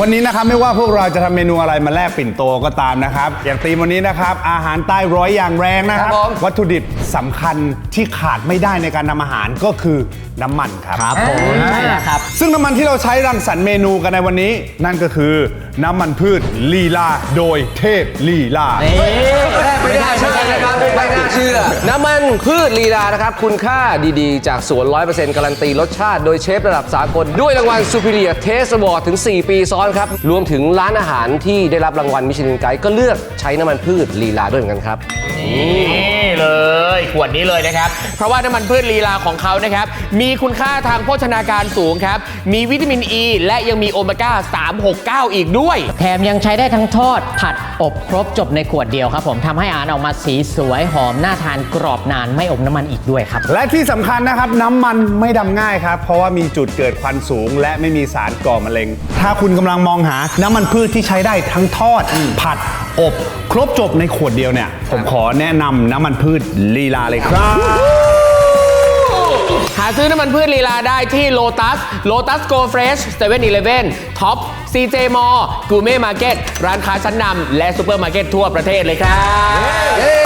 วันนี้นะครับไม่ว่าพวกเราจะทำเมนูอะไรมาแลกปิ่นโตก็ตามนะครับอย่างตีมวันนี้นะครับ อาหารใต้ร้อยอย่างแรงนะครับ ครับผม วัตถุดิบสำคัญที่ขาดไม่ได้ในการทำอาหารก็คือน้ำมันครับครับผมใช่แล้วครับ ซึ่งน้ำมันที่เราใช้รังสรรค์เมนูกันในวันนี้ นั่นก็คือน้ำมันพืชลีลาโดยเทพลีลา ไม่น่าเชื่อนะครับไม่ พืชลีลานะครับ คุณค่าดีๆ จากสวน 100%การันตีรสชาติโดยเชฟระดับสากล ด้วยรางวัล Superior Taste Award ถึง 4 ปีซ้อนครับ รวมถึงร้านอาหารที่ได้รับรางวัลมิชลินไกด์ก็เลือกใช้น้ำมันพืชลีลาด้วยเหมือนกันครับ นี่เลยขวดนี้เลยนะครับ เพราะว่าน้ำมันพืชลีลาของเขานะครับ มีคุณค่าทางโภชนาการสูงครับ มีวิตามินอ e, ีและยังมีโอเมก้า 369 อีกด้วย แถมยังใช้ได้ทั้งทอด ผัดอบครบจบในขวดเดียวครับผมทำให้อาหารออกมาสีสวยหอมน่าทานกรอบนานไม่อมน้ำมันอีกด้วยครับ และที่สำคัญนะครับน้ำมันไม่ดำง่ายครับ เพราะว่ามีจุดเกิดควันสูง และไม่มีสารก่อมะเร็ง ถ้าคุณกำลังมองหาน้ำมันพืชที่ใช้ได้ทั้งทอด ผัด อบ ครบจบในขวดเดียวเนี่ย ผมขอแนะนำน้ำมันพืชลีลาเลยครับ หาซื้อน้ำมันพืชลีลาได้ที่ Lotus Lotus Go Fresh 7-Eleven Top CJ m a l l Gourmet Market ร้านค้าชั้นนำและซูเปอร์มาร์เก็ตทั่วประเทศเลยครับเย้